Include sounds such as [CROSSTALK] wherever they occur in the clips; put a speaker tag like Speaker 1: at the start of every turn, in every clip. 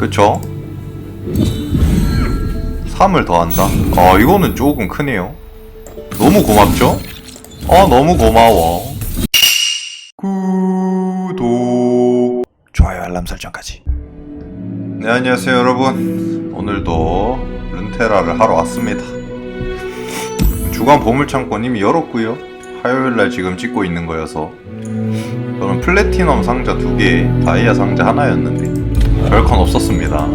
Speaker 1: 그쵸? 3을 더한다? 아 이거는 조금 크네요. 너무 고맙죠? 어 너무 고마워. 구독 좋아요 알람 설정까지. 네 안녕하세요 여러분. 오늘도 룬테라를 하러 왔습니다. 주간 보물창고 이미 열었고요. 화요일날 지금 찍고 있는 거여서. 저는 플래티넘 상자 2개 다이아 상자 하나였는데 별건 없었습니다.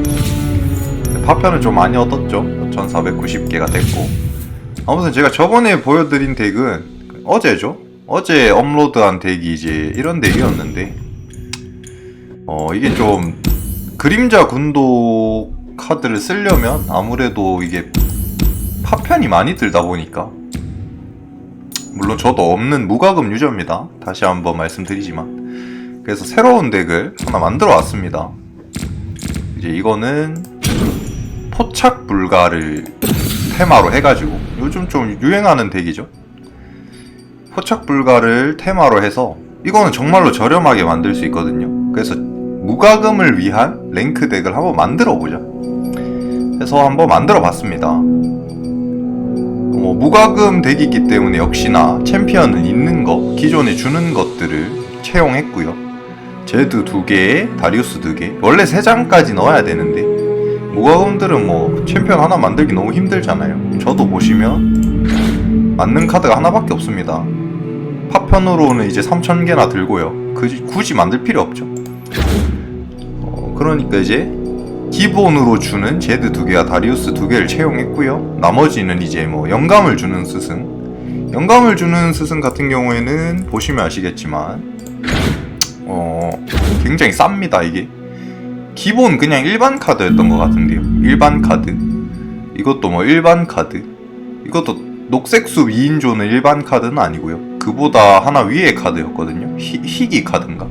Speaker 1: 파편은 좀 많이 얻었죠. 1490개가 됐고. 아무튼 제가 저번에 보여드린 덱은 어제죠? 어제 업로드한 덱이 이제 이런 덱이었는데. 어 이게 좀 그림자 군도 카드를 쓰려면 아무래도 이게 파편이 많이 들다 보니까. 물론 저도 없는 무과금 유저입니다. 다시 한번 말씀드리지만. 그래서 새로운 덱을 하나 만들어 왔습니다 이제 이거는 포착 불가를 테마로 해가지고 요즘 좀 유행하는 덱이죠. 포착 불가를 테마로 해서 이거는 정말로 저렴하게 만들 수 있거든요. 그래서 무과금을 위한 랭크 덱을 한번 만들어 보자. 해서 한번 만들어 봤습니다. 뭐 무과금 덱이기 때문에 역시나 챔피언은 있는 거 기존에 주는 것들을 채용했고요 제드 두 개, 다리우스 두 개. 원래 세 장까지 넣어야 되는데 무과금들은 뭐 챔피언 하나 만들기 너무 힘들잖아요. 저도 보시면 맞는 카드가 하나밖에 없습니다. 파편으로는 이제 3,000개나 들고요. 굳이, 굳이 만들 필요 없죠. 어, 그러니까 이제 기본으로 주는 제드 두 개와 다리우스 두 개를 채용했고요. 나머지는 이제 뭐 영감을 주는 스승. 영감을 주는 스승 같은 경우에는 보시면 아시겠지만 어 굉장히 쌉니다 이게. 기본 그냥 일반 카드였던 것 같은데요. 일반 카드. 이것도 뭐 일반 카드. 이것도 녹색숲 2인조는 일반 카드는 아니고요. 그보다 하나 위의 카드였거든요. 희, 희귀 카드인가?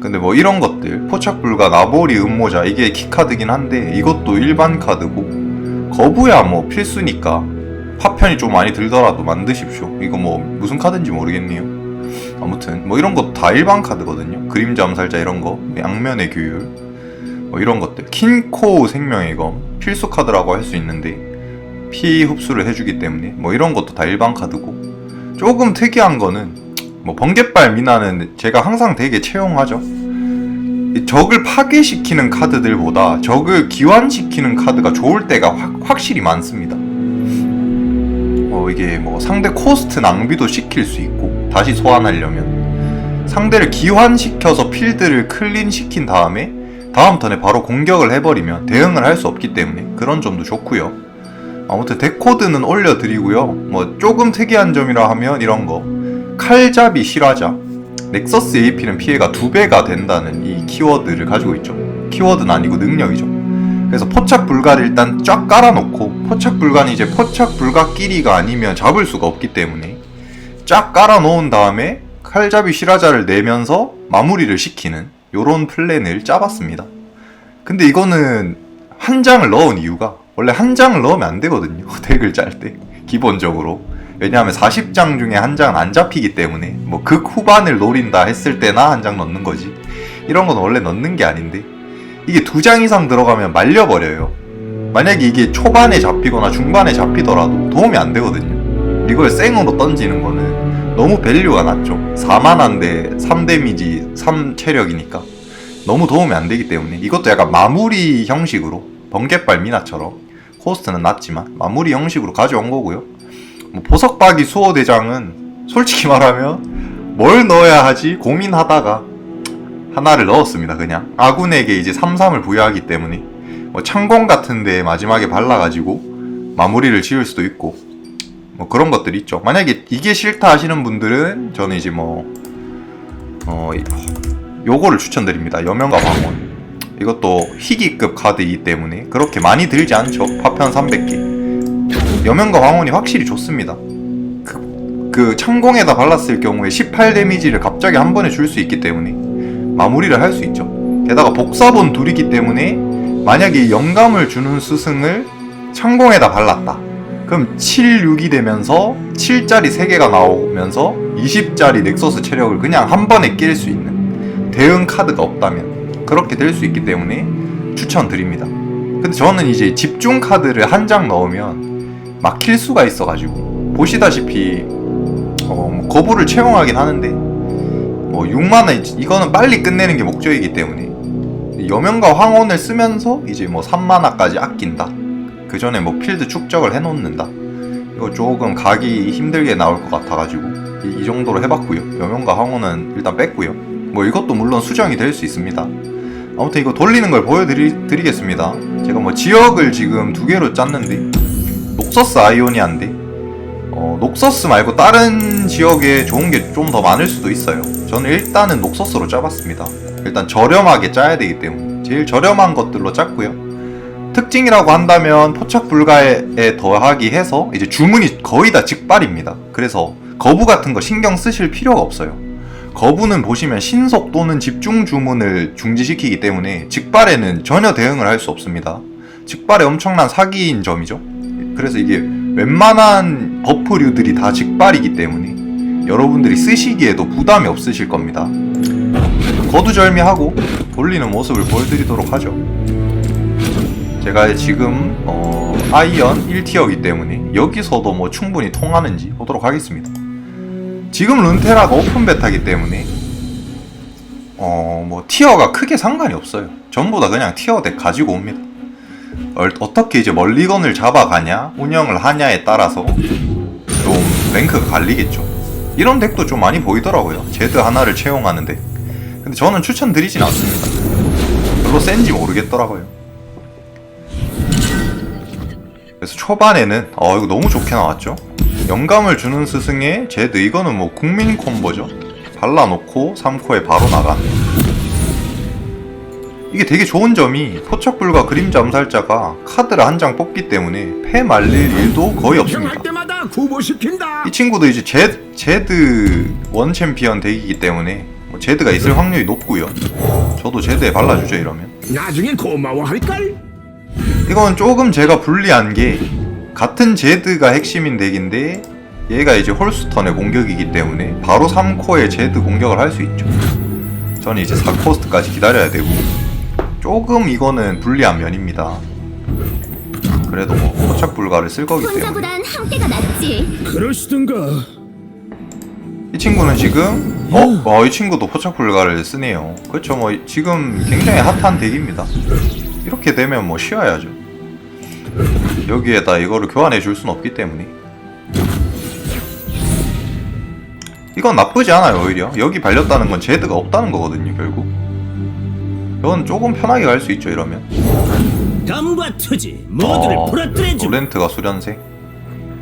Speaker 1: 근데 뭐 이런 것들. 포착불가 나보리 음모자. 이게 키카드긴 한데 이것도 일반 카드고. 거부야 뭐 필수니까. 파편이 좀 많이 들더라도 만드십시오. 이거 뭐 무슨 카드인지 모르겠네요 아무튼 뭐 이런 거 다 일반 카드거든요. 그림자 암살자 이런 거, 양면의 규율, 뭐 이런 것들. 킨코 생명의 검 필수 카드라고 할 수 있는데 피 흡수를 해주기 때문에 뭐 이런 것도 다 일반 카드고 조금 특이한 거는 뭐 번갯발 미나는 제가 항상 되게 채용하죠. 이 적을 파괴시키는 카드들보다 적을 기환시키는 카드가 좋을 때가 확, 확실히 많습니다. 어, 이게 뭐 상대 코스트 낭비도 시킬 수 있고 다시 소환하려면 상대를 기환시켜서 필드를 클린 시킨 다음에 다음 턴에 바로 공격을 해버리면 대응을 할 수 없기 때문에 그런 점도 좋고요. 아무튼 데코드는 올려드리고요. 뭐 조금 특이한 점이라 하면 이런 거. 칼잡이 실화자 넥서스 AP는 피해가 두 배가 된다는 이 키워드를 가지고 있죠. 키워드는 아니고 능력이죠. 그래서 포착 불가를 일단 쫙 깔아놓고 포착 불가는 이제 포착 불가끼리가 아니면 잡을 수가 없기 때문에 쫙 깔아 놓은 다음에 칼잡이 실화자를 내면서 마무리를 시키는 요런 플랜을 짜봤습니다. 근데 이거는 한 장을 넣은 이유가 원래 한 장을 넣으면 안 되거든요. [LAUGHS] 덱을 짤 때. 기본적으로. 왜냐하면 40장 중에 한 장은 안 잡히기 때문에 뭐 극 후반을 노린다 했을 때나 한 장 넣는 거지. 이런 건 원래 넣는 게 아닌데 이게 두 장 이상 들어가면 말려버려요. 만약에 이게 초반에 잡히거나 중반에 잡히더라도 도움이 안 되거든요. 이걸 생으로 던지는 거는 너무 밸류가 낮죠. 4만한데 3 데미지 3 체력이니까 너무 도움이 안 되기 때문에 이것도 약간 마무리 형식으로 번갯발 미나처럼 코스트는 낮지만 마무리 형식으로 가져온 거고요. 뭐 보석박이 수호대장은 솔직히 말하면 뭘 넣어야 하지 고민하다가 하나를 넣었습니다. 그냥 아군에게 이제 3-3을 부여하기 때문에 뭐 창공 같은데 마지막에 발라가지고 마무리를 지을 수도 있고 뭐 그런 것들이 있죠. 만약에 이게 싫다 하시는 분들은 저는 이제 뭐 어, 이- 요거를 추천드립니다. 여명과 황혼. 이것도 희귀급 카드이기 때문에 그렇게 많이 들지 않죠. 파편 300개. 여명과 황혼이 확실히 좋습니다. 그, 그 창공에다 발랐을 경우에 18 데미지를 갑자기 한 번에 줄 수 있기 때문에 마무리를 할 수 있죠. 게다가 복사본 둘이기 때문에 만약에 영감을 주는 스승을 창공에다 발랐다. 그럼 7, 6이 되면서 7짜리 3개가 나오면서 20짜리 넥서스 체력을 그냥 한 번에 낄 수 있는 대응 카드가 없다면 그렇게 될 수 있기 때문에 추천드립니다. 근데 저는 이제 집중 카드를 한 장 넣으면 막힐 수가 있어가지고 보시다시피 어, 뭐 거부를 채용하긴 하는데 뭐 6만원 이거는 빨리 끝내는 게 목적이기 때문에 여명과 황혼을 쓰면서 이제 뭐 3만화까지 아낀다. 그 전에 뭐 필드 축적을 해놓는다. 이거 조금 가기 힘들게 나올 것 같아가지고 이, 이 정도로 해봤고요. 여명과 황혼은 일단 뺐고요. 뭐 이것도 물론 수정이 될 수 있습니다. 아무튼 이거 돌리는 걸 보여드리겠습니다. 제가 뭐 지역을 지금 두 개로 짰는데 녹서스 아이오니아인데 어, 녹서스 말고 다른 지역에 좋은 게 좀 더 많을 수도 있어요. 저는 일단은 녹서스로 짜봤습니다. 일단 저렴하게 짜야 되기 때문에 제일 저렴한 것들로 짰고요. 특징이라고 한다면 포착 불가에 더하기 해서 이제 주문이 거의 다 직발입니다. 그래서 거부 같은 거 신경 쓰실 필요가 없어요. 거부는 보시면 신속 또는 집중 주문을 중지시키기 때문에 직발에는 전혀 대응을 할 수 없습니다. 직발에 엄청난 사기인 점이죠. 그래서 이게 웬만한 버프류들이 다 직발이기 때문에 여러분들이 쓰시기에도 부담이 없으실 겁니다. 거두절미하고 돌리는 모습을 보여드리도록 하죠. 제가 지금 어, 아이언 1티어이기 때문에 여기서도 뭐 충분히 통하는지 보도록 하겠습니다. 지금 룬테라가 오픈 베타기 때문에 어, 뭐 티어가 크게 상관이 없어요. 전부 다 그냥 티어 덱 가지고 옵니다. 얼- 어떻게 이제 멀리건을 잡아가냐, 운영을 하냐에 따라서 좀 랭크가 갈리겠죠. 이런 덱도 좀 많이 보이더라고요. 제드 하나를 채용하는 덱. 근데 저는 추천드리진 않습니다. 별로 센지 모르겠더라고요. 그래서 초반에는 어 이거 너무 좋게 나왔죠. 영감을 주는 스승의 제드 이거는 뭐 국민 콤보죠. 발라놓고 3코에 바로 나간. 이게 되게 좋은 점이 포착불과 그림자 암살자가 카드를 한 장 뽑기 때문에 패 말릴 일도 거의 없습니다. 이 친구도 이제 제, 제드 원 챔피언 덱이기 때문에 뭐 제드가 있을 확률이 높고요. 저도 제드에 발라주죠 이러면.
Speaker 2: 나중에 고마워할 걸.
Speaker 1: 이건 조금 제가 불리한 게 같은 제드가 핵심인 덱인데 얘가 이제 홀스턴의 공격이기 때문에 바로 3코에 제드 공격을 할 수 있죠. 저는 이제 4코스트까지 기다려야 되고 조금 이거는 불리한 면입니다. 그래도 뭐 포착 불가를 쓸 거기 때문에
Speaker 3: 낫지.
Speaker 2: 그러시든가.
Speaker 1: 이 친구는 지금 어? 어, 이 친구도 포착 불가를 쓰네요. 그렇죠. 뭐 지금 굉장히 핫한 덱입니다. 이렇게 되면 뭐 쉬어야죠. 여기에다 이거를 교환해 줄 수는 없기 때문에. 이건 나쁘지 않아요 오히려. 여기 발렸다는 건 제드가 없다는 거거든요 결국. 이건 조금 편하게 갈 수 있죠 이러면.
Speaker 4: 감과 투지 모두를
Speaker 1: 어,
Speaker 4: 부러뜨려주
Speaker 1: 수련생.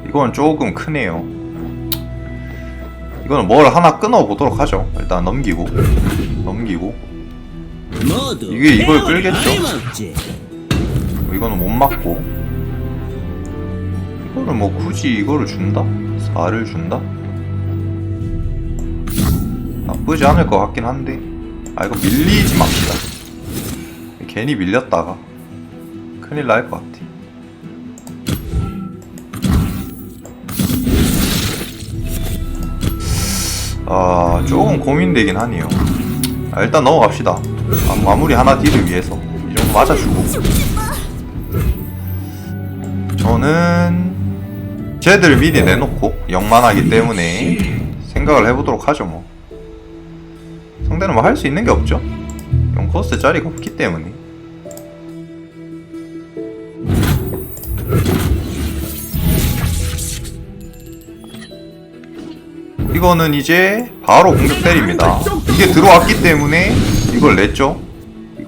Speaker 1: 이건 조금 크네요. 이거는 뭘 하나 끊어 보도록 하죠. 일단 넘기고. 넘기고 이게 이걸 끌겠죠? 이거는 못 맞고. 이거는 뭐 굳이 이거를 준다? 4를 준다? 나쁘지 않을 것 같긴 한데. 아 이거 밀리지 맙시다. 괜히 밀렸다가. 큰일 날 것 같아. 아 조금 고민되긴 하네요. 아, 일단 넘어갑시다 아, 마무리 하나 딜을 위해서 이 정도 맞아주고. 저는 쟤들 미리 내놓고 영만하기 때문에 생각을 해보도록 하죠 뭐. 상대는 뭐 할 수 있는 게 없죠? 0코스트 짜리가 없기 때문에. 이거는 이제 바로 공격 때립니다. 이게 들어왔기 때문에 이걸 냈죠?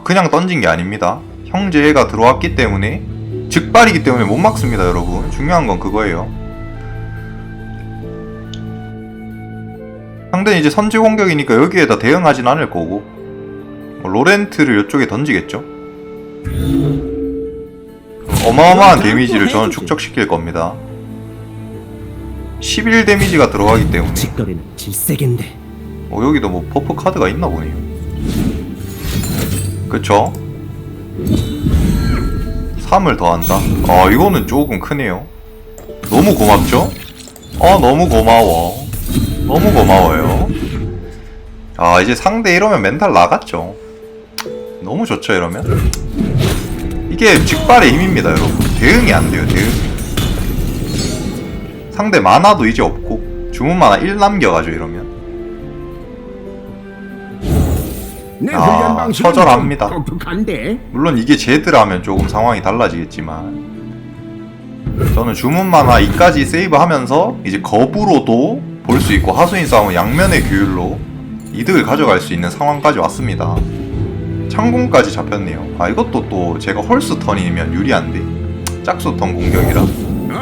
Speaker 1: 그냥 던진 게 아닙니다. 형제가 들어왔기 때문에 즉발이기 때문에 못 막습니다 여러분. 중요한 건 그거예요. 상대는 이제 선제 공격이니까 여기에다 대응하진 않을 거고. 뭐 로렌트를 이쪽에 던지겠죠? 어마어마한 데미지를 저는 축적시킬 겁니다. 11 데미지가 들어가기 때문에.
Speaker 4: 질색인데.
Speaker 1: 어, 여기도 뭐 버프 카드가 있나 보네요. 그쵸? 3을 더한다. 아, 이거는 조금 크네요. 너무 고맙죠? 어, 너무 고마워. 너무 고마워요. 아, 이제 상대 이러면 멘탈 나갔죠. 너무 좋죠, 이러면? 이게 직발의 힘입니다 여러분 대응이 안 돼요 대응이 상대 만화도 이제 없고 주문 만화 1 남겨가지고 이러면
Speaker 2: 내
Speaker 1: 아,
Speaker 2: 훈련 방식은
Speaker 1: 처절합니다.
Speaker 2: 좀 독특한데.
Speaker 1: 물론 이게 제드라면 조금 상황이 달라지겠지만 저는 주문 만화 2까지 세이브하면서 이제 거부로도 볼 수 있고 하수인 싸움은 양면의 규율로 이득을 가져갈 수 있는 상황까지 왔습니다. 창공까지 잡혔네요. 아 이것도 또 제가 홀스 턴이면 유리한데 짝수 턴 공격이라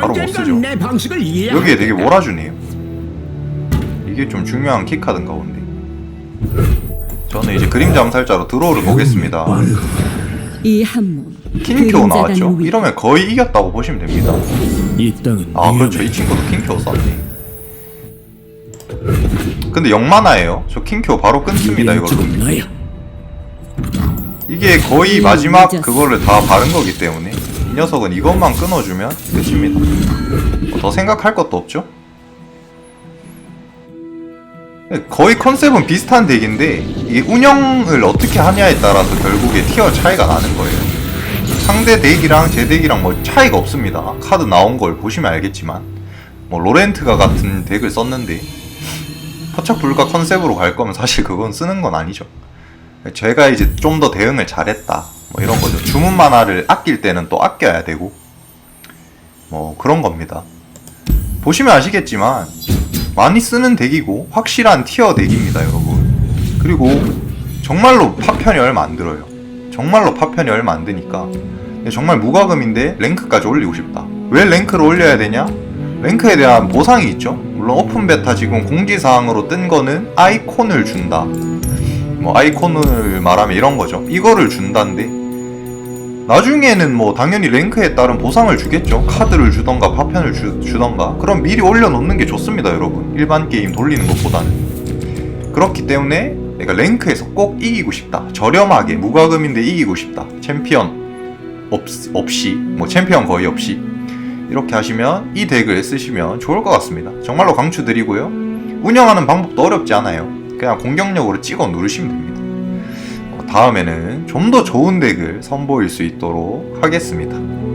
Speaker 1: 바로 못 쓰죠.
Speaker 2: 언젠간 내 방식을 이해.
Speaker 1: 여기에 되게 몰아주네요. 이게 좀 중요한 키카든 가운데. 저는 이제 그림자 암살자로 드로우를 보겠습니다.
Speaker 5: 이 한몸
Speaker 1: 킹큐 나왔죠? 이러면 거의 이겼다고 보시면 됩니다.
Speaker 4: 이 땅은
Speaker 1: 아 그렇죠 이 친구도 킹큐 썼네 근데 영만화예요 저 킹큐 바로 끊습니다 이걸로. 이게 거의
Speaker 5: 음,
Speaker 1: 마지막. 그거를 다 바른 거기 때문에 이 녀석은 이것만 끊어주면 끝입니다 뭐 더 생각할 것도 없죠 거의 컨셉은 비슷한 덱인데 이게 운영을 어떻게 하냐에 따라서 결국에 티어 차이가 나는 거예요. 상대 덱이랑 제 덱이랑 뭐 차이가 없습니다. 카드 나온 걸 보시면 알겠지만. 뭐 로렌트가 같은 덱을 썼는데 포착 불가 컨셉으로 갈 거면 사실 그건 쓰는 건 아니죠. 제가 이제 좀 더 대응을 잘했다. 뭐 이런 거죠. 주문 만화를 아낄 때는 또 아껴야 되고. 뭐 그런 겁니다. 보시면 아시겠지만 많이 쓰는 덱이고 확실한 티어 덱입니다 여러분. 그리고 정말로 파편이 얼마 안 들어요. 정말로 파편이 얼마 안 드니까. 정말 무과금인데 랭크까지 올리고 싶다. 왜 랭크를 올려야 되냐? 랭크에 대한 보상이 있죠. 물론 오픈 베타 지금 공지사항으로 뜬 거는 아이콘을 준다. 뭐 아이콘을 말하면 이런 거죠. 이거를 준다는데 나중에는 뭐 당연히 랭크에 따른 보상을 주겠죠. 카드를 주던가 파편을 주, 주던가. 그럼 미리 올려놓는 게 좋습니다, 여러분. 일반 게임 돌리는 것보다는. 그렇기 때문에 내가 랭크에서 꼭 이기고 싶다. 저렴하게 무과금인데 이기고 싶다. 챔피언 없, 없이 뭐 챔피언 거의 없이 이렇게 하시면 이 덱을 쓰시면 좋을 것 같습니다. 정말로 강추드리고요. 운영하는 방법도 어렵지 않아요. 그냥 공격력으로 찍어 누르시면 됩니다. 어, 다음에는 좀 더 좋은 덱을 선보일 수 있도록 하겠습니다.